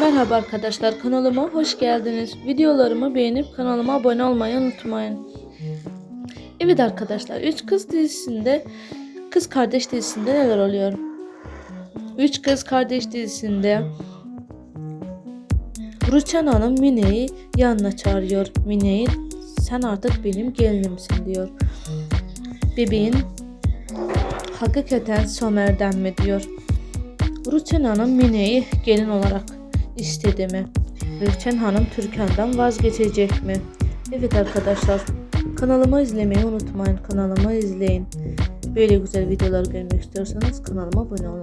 Merhaba arkadaşlar kanalıma hoş geldiniz. Videolarımı beğenip kanalıma abone olmayı unutmayın. Evet arkadaşlar Üç Kız dizisinde Kız Kardeş dizisinde neler oluyor? Üç Kız Kardeş dizisinde Ruçan Hanım Mine'yi yanına çağırıyor. Mine'yi sen artık benim gelinimsin diyor. Bebeğin hakikaten Somer'den mi diyor. Ruçen Hanım Mine'yi gelin olarak istedi mi? Ruçen Hanım Türkan'dan vazgeçecek mi? Evet arkadaşlar kanalıma izlemeyi unutmayın. Kanalıma izleyin. Böyle güzel videolar görmek istiyorsanız kanalıma abone olun.